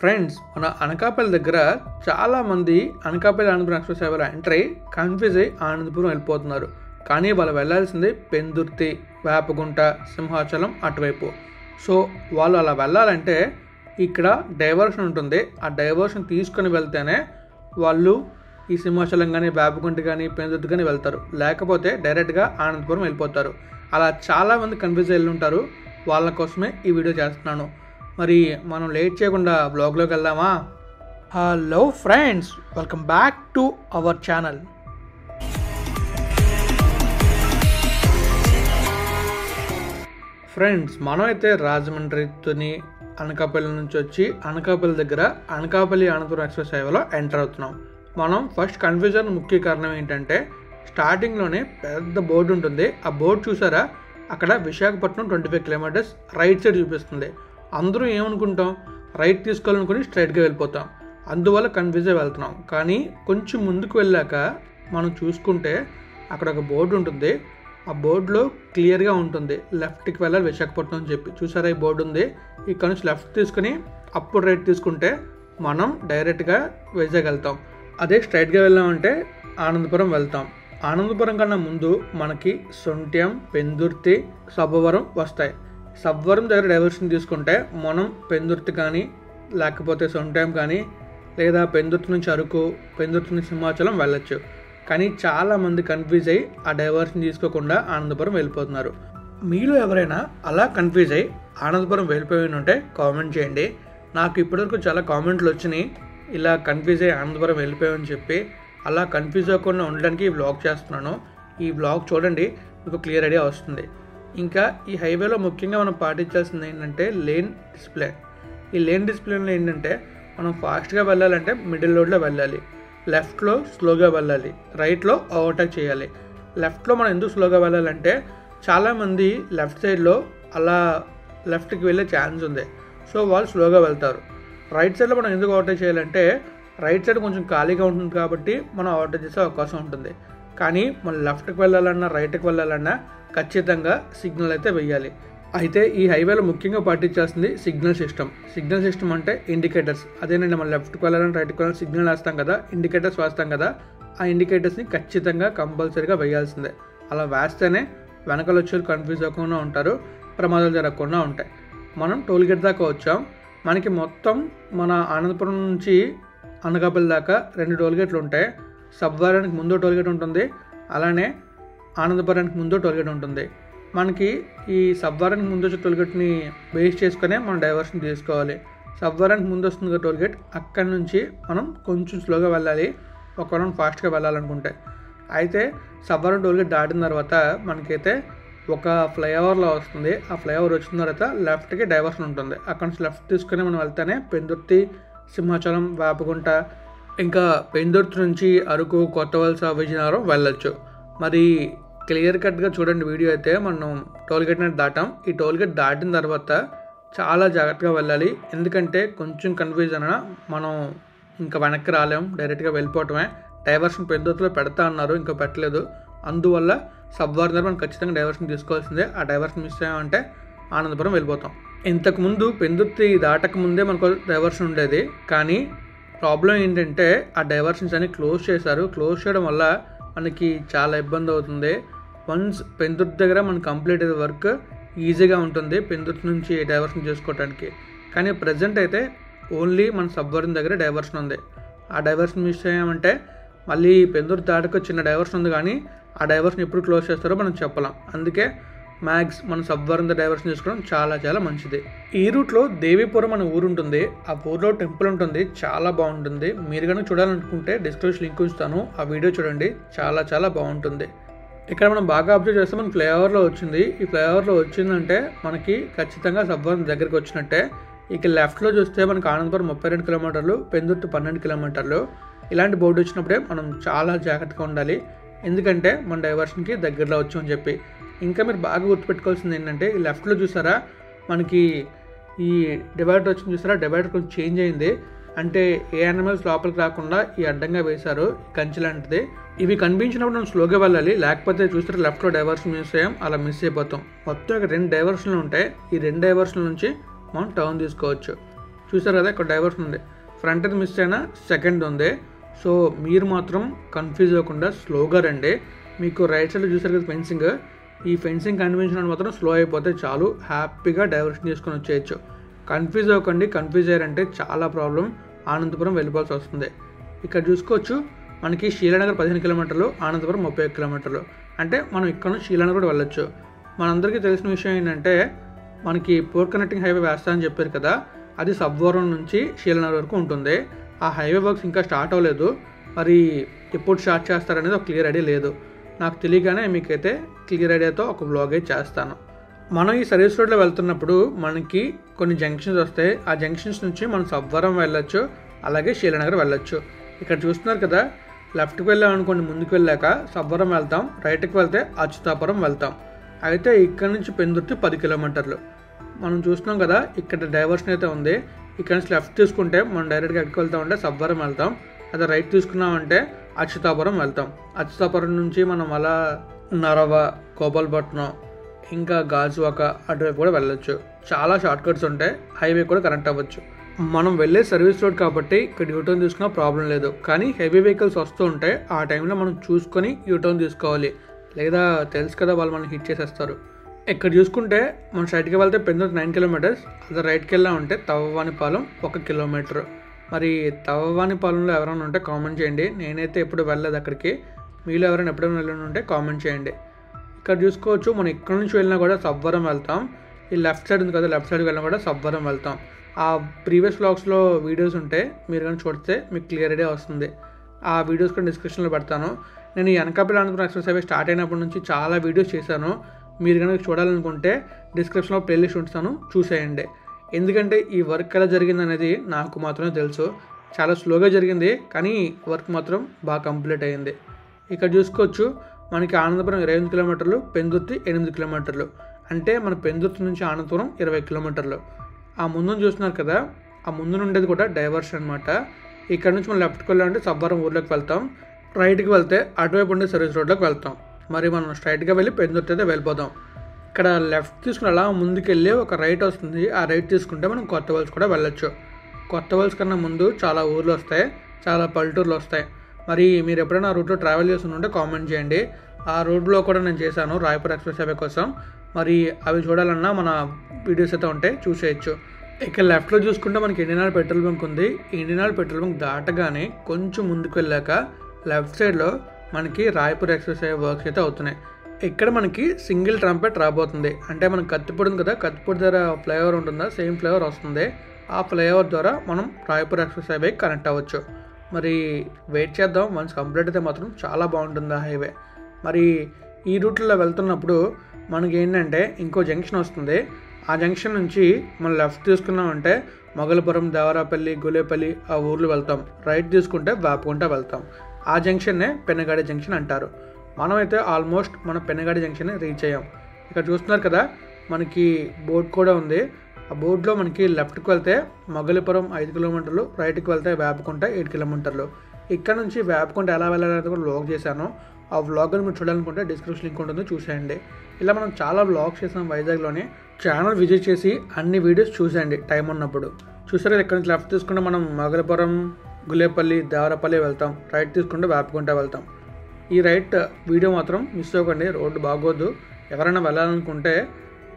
Friends మన అనకాపల్లి దగ్గర చాలామంది అనకాపల్లి ఆనందపురం ఎక్స్ప్రెస్ హైవేలో ఎంటర్ అయ్యి కన్ఫ్యూజ్ అయ్యి ఆనందపురం వెళ్ళిపోతున్నారు. కానీ వాళ్ళు వెళ్ళాల్సింది పెందుర్తి వేపగుంట సింహాచలం అటువైపు. సో వాళ్ళు అలా వెళ్ళాలంటే ఇక్కడ డైవర్షన్ ఉంటుంది. ఆ డైవర్షన్ తీసుకొని వెళ్తేనే వాళ్ళు ఈ సింహాచలం కానీ వేపగుంట కానీ పెందుర్తి కానీ వెళ్తారు. లేకపోతే డైరెక్ట్గా ఆనందపురం వెళ్ళిపోతారు. అలా చాలామంది కన్ఫ్యూజ్ వెళ్ళి ఉంటారు. వాళ్ళ కోసమే ఈ వీడియో చేస్తున్నాను. మరి మనం లేట్ చేయకుండా బ్లాగ్లోకి వెళ్దామా? Hello friends welcome back to our channel friends మనం అయితే రాజమండ్రితోని అనకాపల్లి నుంచి వచ్చి అనకాపల్లి దగ్గర అనకాపల్లి అనంతపురం ఎక్స్ప్రెస్ హైవేలో ఎంటర్ అవుతున్నాం. మనం ఫస్ట్ కన్ఫ్యూజన్ ముఖ్య కారణం ఏంటంటే స్టార్టింగ్లోనే పెద్ద బోర్డు ఉంటుంది. ఆ బోర్డు చూసారా? అక్కడ Visakhapatnam twenty five kilometres right side చూపిస్తుంది. అందరూ ఏమనుకుంటాం? రైట్ తీసుకోవాలనుకుని స్ట్రైట్గా వెళ్ళిపోతాం. అందువల్ల కన్ఫ్యూజ్ అయి వెళ్తున్నాం. కానీ కొంచెం ముందుకు వెళ్ళాక మనం చూసుకుంటే అక్కడ ఒక బోర్డు ఉంటుంది. ఆ బోర్డులో క్లియర్గా ఉంటుంది. లెఫ్ట్కి వెళ్ళాలి విశాఖపట్నం అని చెప్పి. చూసారా ఈ బోర్డు ఉంది? ఇక్కడ నుంచి లెఫ్ట్ తీసుకుని అప్పుడు రైట్ తీసుకుంటే మనం డైరెక్ట్గా వైజాగ్ వెళ్తాం. అదే స్ట్రైట్గా వెళ్ళామంటే ఆనందపురం వెళ్తాం. ఆనందపురం కన్నా ముందు మనకి సొంట్యం పెందుర్తి సభవరం వస్తాయి. సబ్వరం దగ్గర డైవర్షన్ తీసుకుంటే మనం పెందుర్తి కానీ లేకపోతే సొంటైం కానీ లేదా పెందుర్తి నుంచి అరకు పెందుర్తి నుంచి సింహాచలం వెళ్ళొచ్చు. కానీ చాలామంది కన్ఫ్యూజ్ అయ్యి ఆ డైవర్షన్ తీసుకోకుండా ఆనందపురం వెళ్ళిపోతున్నారు. మీలో ఎవరైనా అలా కన్ఫ్యూజ్ అయ్యి ఆనందపురం వెళ్ళిపోయి ఉంటే కామెంట్ చేయండి. నాకు ఇప్పటివరకు చాలా కామెంట్లు వచ్చినాయి. ఇలా కన్ఫ్యూజ్ అయ్యి ఆనందపురం వెళ్ళిపోయామని చెప్పి అలా కన్ఫ్యూజ్ అవ్వకుండా ఉండడానికి ఈ బ్లాగ్ చేస్తున్నాను. ఈ బ్లాగ్ చూడండి మీకు క్లియర్ ఐడియా వస్తుంది. ఇంకా ఈ హైవేలో ముఖ్యంగా మనం పాటించాల్సింది ఏంటంటే లేన్ డిస్ప్లే. ఈ లేన్ డిస్ప్లేలో ఏంటంటే మనం ఫాస్ట్గా వెళ్ళాలంటే మిడిల్ రోడ్లో వెళ్ళాలి. లెఫ్ట్లో స్లోగా వెళ్ళాలి. రైట్లో ఓవర్టేక్ చేయాలి. లెఫ్ట్లో మనం ఎందుకు స్లోగా వెళ్ళాలంటే చాలామంది లెఫ్ట్ సైడ్లో అలా లెఫ్ట్కి వెళ్ళే ఛాన్స్ ఉంది. సో వాళ్ళు స్లోగా వెళ్తారు. రైట్ సైడ్లో మనం ఎందుకు ఓవర్టేక్ చేయాలంటే రైట్ సైడ్ కొంచెం ఖాళీగా ఉంటుంది కాబట్టి మనం ఓవర్టేక్ చేసే అవకాశం ఉంటుంది. కానీ మనం లెఫ్ట్కి వెళ్ళాలన్నా రైట్కి వెళ్ళాలన్నా ఖచ్చితంగా సిగ్నల్ అయితే వెయ్యాలి. అయితే ఈ హైవేలో ముఖ్యంగా పాటించాల్సింది సిగ్నల్ సిస్టమ్. సిగ్నల్ సిస్టమ్ అంటే ఇండికేటర్స్. అదేనండి మనం లెఫ్ట్కి వెళ్ళాలని రైట్కి వెళ్ళాలని సిగ్నల్ వేస్తాం కదా ఇండికేటర్స్ వేస్తాం కదా ఆ ఇండికేటర్స్ని ఖచ్చితంగా కంపల్సరీగా వేయాల్సిందే అలా వేస్తేనే వెనకాల వచ్చే కన్ఫ్యూజ్ అవ్వకుండా ఉంటారు ప్రమాదాలు జరగకుండా ఉంటాయి. మనం టోల్ గేట్ దాకా వచ్చాం. మనకి మొత్తం మన ఆనందపురం నుంచి అనకాపల్లి దాకా రెండు టోల్ గేట్లు ఉంటాయి. సబ్వారానికి ముందు టోల్ గేట్ ఉంటుంది. అలానే ఆనందపురానికి ముందు టోల్గేట్ ఉంటుంది. మనకి ఈ సబ్వరానికి ముందు వచ్చే టోల్గేట్ని బేస్ చేసుకునే మనం డైవర్షన్ తీసుకోవాలి. సబ్వరానికి ముందు వస్తుంది కదా టోల్గేట్ అక్కడి నుంచి మనం కొంచెం స్లోగా వెళ్ళాలి. ఒక రౌండ్ ఫాస్ట్గా వెళ్ళాలనుకుంటే. అయితే సబ్వారం టోల్గేట్ దాటిన తర్వాత మనకైతే ఒక ఫ్లైఓవర్లో వస్తుంది. ఆ ఫ్లైఓవర్ వచ్చిన తర్వాత లెఫ్ట్కి డైవర్షన్ ఉంటుంది. అక్కడ నుంచి లెఫ్ట్ తీసుకుని మనం వెళ్తేనే పెందుర్తి సింహాచలం వేపగుంట ఇంకా పెందుర్తి నుంచి అరకు కొత్త వలస విజయనగరం వెళ్ళొచ్చు. మరి క్లియర్ కట్గా చూడండి వీడియో అయితే మనం టోల్గేట్ అనేది దాటాం. ఈ టోల్గేట్ దాటిన తర్వాత చాలా జాగ్రత్తగా వెళ్ళాలి. ఎందుకంటే కొంచెం కన్ఫ్యూజన్ మనం ఇంకా వెనక్కి రాలేం. డైరెక్ట్గా వెళ్ళిపోవటమే. డైవర్షన్ పెందుర్తిలో పెడతా అన్నారు ఇంకా పెట్టలేదు. అందువల్ల సబ్వార్ దగ్గర మనం ఖచ్చితంగా డైవర్షన్ తీసుకోవాల్సిందే. ఆ డైవర్షన్ మిస్ అయ్యామంటే ఆనందపురం వెళ్ళిపోతాం. ఇంతకుముందు పెందుర్తి దాటక ముందే మనకు డైవర్షన్ ఉండేది. కానీ ప్రాబ్లం ఏంటంటే ఆ డైవర్షన్స్ అన్ని క్లోజ్ చేశారు. క్లోజ్ చేయడం వల్ల మనకి చాలా ఇబ్బంది అవుతుంది. వన్స్ పెందుర్తి దగ్గర మనం కంప్లీట్ అయ్యే వర్క్ ఈజీగా ఉంటుంది. పెందుర్తి నుంచి డైవర్షన్ చేసుకోవడానికి కానీ ప్రజెంట్ అయితే ఓన్లీ మన సబ్వరం దగ్గర డైవర్షన్ ఉంది. ఆ డైవర్షన్ విషయం ఏమంటే మళ్ళీ పెందుర్తి దాటకు చిన్న డైవర్షన్ ఉంది కానీ ఆ డైవర్షన్ ఎప్పుడు క్లోజ్ చేస్తారో మనం చెప్పలేం. అందుకే మ్యాక్స్ మన సబ్వరంద డైవర్షన్ చేసుకోవడం చాలా చాలా మంచిది. ఈ రూట్లో దేవీపురం అనే ఊరు ఉంటుంది. ఆ ఊర్లో టెంపుల్ ఉంటుంది. చాలా బాగుంటుంది. మీరు కనుక చూడాలనుకుంటే డిస్క్రిప్షన్ లింక్ ఉంచుతాను. ఆ వీడియో చూడండి. చాలా చాలా బాగుంటుంది. ఇక్కడ మనం బాగా అబ్జర్వ్ చేస్తే మనకి ఫ్లైఓవర్లో వచ్చింది. ఈ ఫ్లైఓవర్లో వచ్చిందంటే మనకి ఖచ్చితంగా సబ్వరం దగ్గరికి వచ్చినట్టే. ఇక లెఫ్ట్లో చూస్తే మనకి ఆనందపురం ముప్పై రెండు కిలోమీటర్లు పెందుర్తి పన్నెండు కిలోమీటర్లు. ఇలాంటి బోర్డు వచ్చినప్పుడే మనం చాలా జాగ్రత్తగా ఉండాలి. ఎందుకంటే మన డైవర్షన్కి దగ్గరలో వచ్చామని చెప్పి. ఇంకా మీరు బాగా గుర్తుపెట్టుకోవాల్సింది ఏంటంటే ఈ లెఫ్ట్లో చూసారా? మనకి ఈ డివైడర్ వచ్చింది చూసారా? డివైడర్ కొంచెం చేంజ్ అయింది. అంటే ఏ యానిమల్స్ లోపలికి రాకుండా ఈ అడ్డంగా వేశారు కంచె లాంటిది. ఇవి కనిపించినప్పుడు మనం స్లోగా వెళ్ళాలి లేకపోతే చూస్తే లెఫ్ట్లో డైవర్షన్ మిస్ అయ్యాం అలా మిస్ అయిపోతాం. మొత్తం ఇక్కడ రెండు డైవర్షన్లు ఉంటాయి. ఈ రెండు డైవర్షన్ల నుంచి మనం టర్న్ తీసుకోవచ్చు. చూసారు కదా ఇక్కడ డైవర్షన్ ఉంది. ఫ్రంట్ అది మిస్ అయినా సెకండ్ ఉంది. సో మీరు మాత్రం కన్ఫ్యూజ్ అవ్వకుండా స్లోగా రండి. మీకు రైట్ సైడ్ చూసారు కదా ఫెన్సింగ్ ఈ ఫెన్సింగ్ కన్వెన్షన్ మాత్రం స్లో అయిపోతే చాలు. హ్యాపీగా డైవర్షన్ తీసుకొని వచ్చేయచ్చు. కన్ఫ్యూజ్ అవ్వకండి కన్ఫ్యూజ్ అయ్యారంటే చాలా ప్రాబ్లం ఆనందపురం వెళ్ళిపోవాల్సి వస్తుంది. ఇక్కడ చూసుకోవచ్చు మనకి శీలానగర్ పదిహేను కిలోమీటర్లు ఆనందపురం ముప్పై ఒక్క కిలోమీటర్లు. అంటే మనం ఇక్కడ నుంచి శీలానగర్ కూడా వెళ్ళొచ్చు. మనందరికీ తెలిసిన విషయం ఏంటంటే మనకి పోర్ట్ కనెక్టింగ్ హైవే వేస్తా అని చెప్పారు కదా అది సబ్వరం నుంచి శీలనగర్ వరకు ఉంటుంది. ఆ హైవే వర్క్స్ ఇంకా స్టార్ట్ అవ్వలేదు. మరి ఎప్పుడు స్టార్ట్ చేస్తారనేది ఒక క్లియర్ ఐడియా లేదు. నాకు తెలియగానే మీకైతే క్లియర్ ఐడియాతో ఒక బ్లాగ్ అయితే చేస్తాను. మనం ఈ సర్వీస్ రోడ్లో వెళ్తున్నప్పుడు మనకి కొన్ని జంక్షన్స్ వస్తాయి. ఆ జంక్షన్స్ నుంచి మనం సబ్వరం వెళ్ళొచ్చు అలాగే శీలనగర్ వెళ్ళొచ్చు. ఇక్కడ చూస్తున్నారు కదా లెఫ్ట్కి వెళ్ళాం అనుకోండి ముందుకు వెళ్ళాక సబ్వరం వెళ్తాం రైట్కి వెళ్తే అచ్యుతాపురం వెళ్తాం. అయితే ఇక్కడ నుంచి పెందుర్తి పది కిలోమీటర్లు. మనం చూస్తున్నాం కదా ఇక్కడ డైవర్షన్ అయితే ఉంది. ఇక్కడ నుంచి లెఫ్ట్ తీసుకుంటే మనం డైరెక్ట్గా ఎక్కడికి వెళ్తాం అంటే సబ్వరం వెళ్తాం. అదే రైట్ తీసుకున్నామంటే అచ్యుతాపురం వెళ్తాం. అచ్యుతాపురం నుంచి మనం అలా నరవ గోపాలపట్నం ఇంకా గాజువాక అటువైపు కూడా వెళ్ళొచ్చు. చాలా షార్ట్ కట్స్ ఉంటాయి హైవే కూడా కనెక్ట్ అవ్వచ్చు. మనం వెళ్ళే సర్వీస్ రోడ్ కాబట్టి ఇక్కడ యూటర్న్ తీసుకున్నా ప్రాబ్లం లేదు. కానీ హెవీ వెహికల్స్ వస్తూ ఉంటాయి ఆ టైంలో మనం చూసుకొని యూటర్న్ తీసుకోవాలి. లేదా తెలుసు కదా వాళ్ళు మనం హిట్ చేసేస్తారు. ఇక్కడ చూసుకుంటే మనం స్ట్రైట్కి వెళ్తే పెందూరు నైన్ కిలోమీటర్స్ అదే రైట్కి వెళ్ళామంటే తవ్వవానిపాలెం ఒక కిలోమీటర్ మరి తవ్వవానిపాలెంలో ఎవరైనా ఉంటే కామెంట్ చేయండి. నేనైతే ఎప్పుడు వెళ్ళలేదు అక్కడికి. మీలో ఎవరైనా ఎప్పుడైనా వెళ్ళి ఉంటే కామెంట్ చేయండి. ఇక్కడ చూసుకోవచ్చు. మనం ఇక్కడ నుంచి వెళ్ళినా కూడా సబ్వరం వెళ్తాం. ఈ లెఫ్ట్ సైడ్ ఉంది కదా లెఫ్ట్ సైడ్ వెళ్ళినా కూడా సబ్వరం వెళ్తాం. ఆ ప్రీవియస్ బ్లాగ్స్లో వీడియోస్ ఉంటే మీరు కానీ చూడితే మీకు క్లియర్ వస్తుంది. ఆ వీడియోస్ కూడా డిస్క్రిప్షన్లో పెడతాను. నేను ఈ అనుకున్న ఎక్స్ప్రెస్ హైవే స్టార్ట్ అయినప్పటి నుంచి చాలా వీడియోస్ చేశాను. మీరు కనుక చూడాలనుకుంటే డిస్క్రిప్షన్లో ప్లేలిస్ట్ ఉంటాను చూసేయండి. ఎందుకంటే ఈ వర్క్ ఎలా జరిగింది అనేది నాకు మాత్రమే తెలుసు. చాలా స్లోగా జరిగింది కానీ వర్క్ మాత్రం బాగా కంప్లీట్ అయింది. ఇక్కడ చూసుకోవచ్చు. మనకి ఆనందపురం ఇరవై ఎనిమిది కిలోమీటర్లు పెందుర్తి ఎనిమిది కిలోమీటర్లు. అంటే మన పెందుర్తి నుంచి ఆనందపురం ఇరవై కిలోమీటర్లు. ఆ ముందు చూస్తున్నారు కదా ఆ ముందు ఉండేది కూడా డైవర్షన్ అనమాట ఇక్కడ నుంచి మనం లెఫ్ట్కి వెళ్ళాలంటే సబ్బవరం ఊర్లోకి వెళ్తాం. రైట్కి వెళ్తే అటువైపు ఉండే సర్వీస్ రోడ్లోకి వెళ్తాం. మరి మనం స్ట్రైట్గా వెళ్ళి పెందుర్తి అయితే వెళ్ళిపోదాం. ఇక్కడ లెఫ్ట్ తీసుకుని అలా ముందుకెళ్ళి ఒక రైట్ వస్తుంది. ఆ రైట్ తీసుకుంటే మనం కొత్త వలస కూడా వెళ్ళొచ్చు. కొత్త వలస కన్నా ముందు చాలా ఊర్లు వస్తాయి. చాలా పల్లెటూర్లు వస్తాయి. మరి మీరు ఎప్పుడైనా రూట్లో ట్రావెల్ చేస్తుంటే కామెంట్ చేయండి. ఆ రోడ్లో కూడా నేను చేశాను రాయపూర్ ఎక్స్ప్రెస్ హైవే కోసం. మరి అవి చూడాలన్నా మన వీడియోస్ అయితే ఉంటాయి చూసేయచ్చు. ఇక లెఫ్ట్లో చూసుకుంటే మనకి ఇండియన్ ఆయిల్ పెట్రోల్ బంక్ ఉంది. ఇండియన్ ఆయిల్ పెట్రోల్ బంక్ దాటగానే కొంచెం ముందుకు వెళ్ళాక లెఫ్ట్ సైడ్లో మనకి రాయపూర్ ఎక్స్ప్రెస్ హైవే వర్క్స్ అయితే అవుతున్నాయి. ఇక్కడ మనకి సింగిల్ ట్రంపెట్ రాబోతుంది. అంటే మనం కత్తిపూడి ఉంది కదా కత్తిపూడి దగ్గర ఫ్లైఓవర్ ఉంటుందా? సేమ్ ఫ్లైఓవర్ వస్తుంది. ఆ ఫ్లైఓవర్ ద్వారా మనం రాయపూర్ ఎక్స్ప్రెస్ హైవేకి కనెక్ట్ అవ్వచ్చు. మరి వెయిట్ చేద్దాం. వన్స్ కంప్లీట్ అయితే మాత్రం చాలా బాగుంటుంది ఆ హైవే మరి ఈ రూట్లో వెళ్తున్నప్పుడు మనకి ఏంటంటే ఇంకో జంక్షన్ వస్తుంది. ఆ జంక్షన్ నుంచి మనం లెఫ్ట్ తీసుకున్నామంటే మొగలపురం దేవరాపల్లి గులేపల్లి ఆ ఊర్లు వెళ్తాం. రైట్ తీసుకుంటే వేపకుంట వెళ్తాం. ఆ జంక్షన్నే పెన్నగాడి జంక్షన్ అంటారు. మనమైతే ఆల్మోస్ట్ మన పెన్నగాడి జంక్షన్ రీచ్ అయ్యాం. ఇక్కడ చూస్తున్నారు కదా మనకి బోర్డ్ కూడా ఉంది. ఆ బోర్డులో మనకి లెఫ్ట్కి వెళ్తే మొగలిపురం ఐదు కిలోమీటర్లు రైట్కి వెళ్తే వేపకుంట ఎయిట్ కిలోమీటర్లు. ఇక్కడ నుంచి వేపకుంట ఎలా వెళ్ళాలనేది కూడా వ్లాగ్ చేశాను. ఆ వ్లాగ్ని మీరు చూడాలనుకుంటే డిస్క్రిప్షన్ లింక్ ఉంటుంది చూసేయండి. ఇలా మనం చాలా వ్లాగ్స్ చేసాం వైజాగ్లోనే. ఛానల్ విజిట్ చేసి అన్ని వీడియోస్ చూసేయండి టైం ఉన్నప్పుడు. చూసారు కదా ఇక్కడ నుంచి లెఫ్ట్ తీసుకుంటే మనం మొగలిపురం గులేపల్లి దేవరపల్లి వెళ్తాం. రైట్ తీసుకుంటే వేపకుంట వెళ్తాం. ఈ రైట్ వీడియో మాత్రం మిస్ అవ్వకండి రోడ్డు బాగోద్దు ఎవరైనా వెళ్ళాలనుకుంటే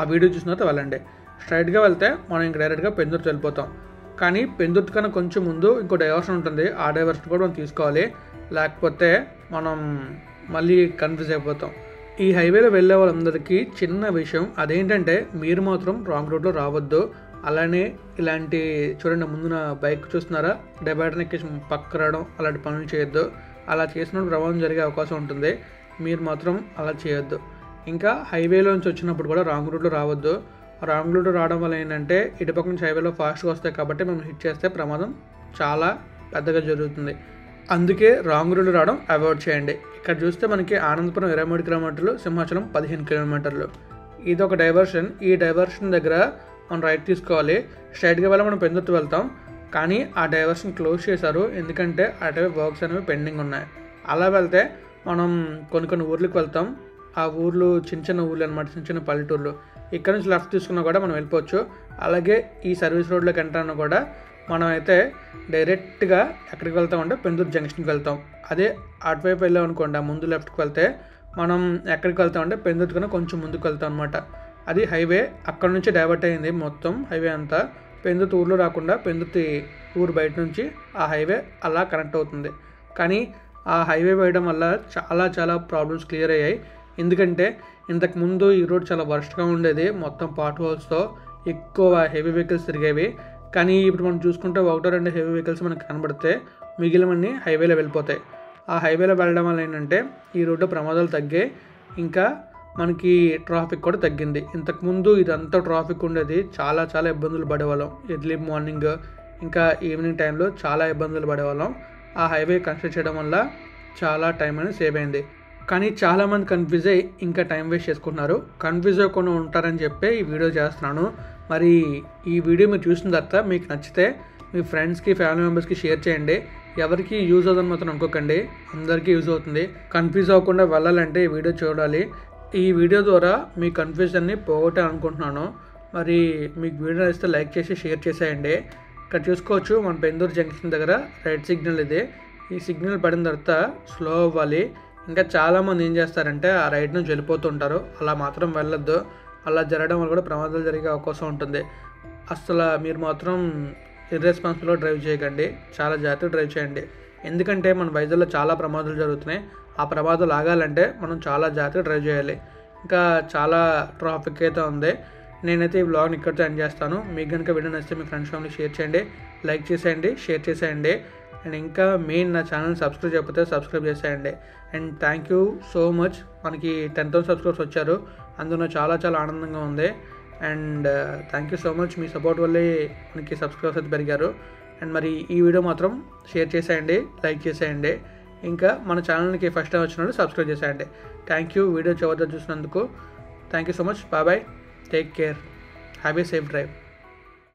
ఆ వీడియో చూసిన తర్వాత వెళ్ళండి. స్ట్రైట్గా వెళ్తే మనం ఇంక డైరెక్ట్గా పెందుర్తి వెళ్ళిపోతాం. కానీ పెందుర్తి కన్నా కొంచెం ముందు ఇంకో డైవర్షన్ ఉంటుంది. ఆ డైవర్షన్ కూడా మనం తీసుకోవాలి. లేకపోతే మనం మళ్ళీ కన్ఫ్యూజ్ అయిపోతాం. ఈ హైవేలో వెళ్ళే వాళ్ళందరికీ చిన్న విషయం అదేంటంటే మీరు మాత్రం రాంగ్ రోడ్లో రావద్దు. అలానే ఇలాంటి చూడండి ముందున బైక్ చూస్తున్నారా? డెబాటన్ ఎక్కేసి పక్క రావడం అలాంటి పనులు చేయొద్దు. అలా చేసినప్పుడు ప్రమాదం జరిగే అవకాశం ఉంటుంది. మీరు మాత్రం అలా చేయొద్దు. ఇంకా హైవేలో నుంచి వచ్చినప్పుడు కూడా రాంగ్ రూట్లో రావద్దు. రాంగ్ రూట్ రావడం వల్ల ఏంటంటే ఇటుపక్క నుంచి హైవేలో ఫాస్ట్గా వస్తాయి కాబట్టి మనం హిట్ చేస్తే ప్రమాదం చాలా పెద్దగా జరుగుతుంది. అందుకే రాంగ్ రూట్ రావడం అవాయిడ్ చేయండి. ఇక్కడ చూస్తే మనకి ఆనందపురం ఇరవై మూడు కిలోమీటర్లు సింహాచలం పదిహేను కిలోమీటర్లు. ఇది ఒక డైవర్షన్. ఈ డైవర్షన్ దగ్గర మనం రైట్ తీసుకోవాలి. స్ట్రైట్గా వెళ్ళి మనం పెందుతూ వెళ్తాం. కానీ ఆ డైవర్షన్ క్లోజ్ చేశారు. ఎందుకంటే అటవీ వర్క్స్ అనేవి పెండింగ్ ఉన్నాయి. అలా వెళ్తే మనం కొన్ని కొన్ని ఊర్లకు వెళ్తాం. ఆ ఊర్లు చిన్న చిన్న ఊర్లు అనమాట చిన్న చిన్న పల్లెటూర్లు. ఇక్కడ నుంచి లెఫ్ట్ తీసుకున్నా కూడా మనం వెళ్ళిపోవచ్చు. అలాగే ఈ సర్వీస్ రోడ్లోకి ఎంటర్ కూడా మనం అయితే డైరెక్ట్గా ఎక్కడికి వెళ్తామంటే పెందూరు జంక్షన్కి వెళ్తాం. అదే అటువైపు వెళ్ళాం అనుకోండి ఆ ముందు లెఫ్ట్కి వెళ్తే మనం ఎక్కడికి వెళ్తామంటే పెందూరు కన్నా కొంచెం ముందుకు వెళ్తాం అనమాట అది హైవే అక్కడ నుంచి డైవర్ట్ అయింది మొత్తం హైవే అంతా. పెందుతు ఊర్లో రాకుండా పెందుతి ఊరు బయట నుంచి ఆ హైవే అలా కనెక్ట్ అవుతుంది. కానీ ఆ హైవే వేయడం వల్ల చాలా చాలా ప్రాబ్లమ్స్ క్లియర్ అయ్యాయి. ఎందుకంటే ఇంతకు ముందు ఈ రోడ్ చాలా వర్స్ట్గా ఉండేది. మొత్తం పాట్ హోల్స్తో ఎక్కువ హెవీ వెహికల్స్ తిరిగేవి. కానీ ఇప్పుడు మనం చూసుకుంటే ఒకటో రెండు హెవీ వెహికల్స్ మనకు కనబడితే మిగిలినవన్నీ హైవేలో వెళ్ళిపోతాయి. ఆ హైవేలో వెళ్ళడం వల్ల ఏంటంటే ఈ రోడ్డు ప్రమాదాలు తగ్గాయి ఇంకా మనకి ట్రాఫిక్ కూడా తగ్గింది. ఇంతకుముందు ఇదంతా ట్రాఫిక్ ఉండేది. చాలా చాలా ఇబ్బందులు పడేవాళ్ళం. ఎర్లీ మార్నింగ్ ఇంకా ఈవినింగ్ టైంలో చాలా ఇబ్బందులు పడేవాళ్ళం. ఆ హైవే కన్స్ట్రక్ట్ చేయడం వల్ల చాలా టైం అనేది సేవ్ అయింది. కానీ చాలామంది కన్ఫ్యూజ్ అయ్యి ఇంకా టైం వేస్ట్ చేసుకుంటున్నారు. కన్ఫ్యూజ్ అవ్వకుండా ఉంటారని చెప్పి ఈ వీడియో చేస్తున్నాను. మరి ఈ వీడియో మీరు చూసిన తర్వాత మీకు నచ్చితే మీ ఫ్రెండ్స్కి ఫ్యామిలీ మెంబర్స్కి షేర్ చేయండి. ఎవరికి యూజ్ అవుతుంది మాత్రం అనుకోకండి. అందరికీ యూజ్ అవుతుంది. కన్ఫ్యూజ్ అవ్వకుండా వెళ్ళాలంటే ఈ వీడియో చూడాలి. ఈ వీడియో ద్వారా మీ కన్ఫ్యూజన్ని పోగొట్టే అనుకుంటున్నాను. మరి మీకు వీడియో నచ్చితే లైక్ చేసి షేర్ చేసేయండి. ఇక్కడ చూసుకోవచ్చు మన బెందూరు జంక్షన్ దగ్గర రెడ్ సిగ్నల్ ఇది. ఈ సిగ్నల్ పడిన తర్వాత స్లో అవ్వాలి. ఇంకా చాలామంది ఏం చేస్తారంటే ఆ రైడ్ నుంచి వెళ్ళిపోతుంటారు అలా మాత్రం వెళ్ళొద్దు. అలా జరగడం వల్ల కూడా ప్రమాదాలు జరిగే అవకాశం ఉంటుంది. అసలు మీరు మాత్రం ఇర్రెస్పాన్సిబుల్గా డ్రైవ్ చేయకండి. చాలా జాగ్రత్తగా డ్రైవ్ చేయండి. ఎందుకంటే మన వైజాగ్లో చాలా ప్రమాదాలు జరుగుతున్నాయి. ఆ ప్రమాదాలు ఆగాలంటే మనం చాలా జాగ్రత్తగా డ్రైవ్ చేయాలి. ఇంకా చాలా ట్రాఫిక్ అయితే ఉంది. నేనైతే ఈ బ్లాగ్ని ఇక్కడితో ఎండ్ చేస్తాను. మీకు కనుక వీడియో నచ్చితే మీ ఫ్రెండ్స్ ఫ్యామిలీ షేర్ చేయండి. లైక్ చేసేయండి. షేర్ చేసేయండి. అండ్ ఇంకా మెయిన్ నా ఛానల్ సబ్స్క్రైబ్ చేయకపోతే సబ్స్క్రైబ్ చేసేయండి. And thank you so much. మనకి టెన్ థౌసండ్ సబ్స్క్రైబర్స్ వచ్చారు. అందులో చాలా చాలా ఆనందంగా ఉంది. And uh, thank you so much. Me support వల్లే మనకి సబ్స్క్రైబర్స్ అయితే పెరిగారు. అండ్ మరి ఈ వీడియో మాత్రం షేర్ చేసేయండి లైక్ చేసేయండి. ఇంకా మన ఛానల్కి ఫస్ట్ టైం వచ్చినప్పుడు సబ్స్క్రైబ్ చేసేయండి. థ్యాంక్ యూ వీడియో చివరిలో చూసినందుకు. Thank you so much. Bye bye. Take care. Happy safe drive.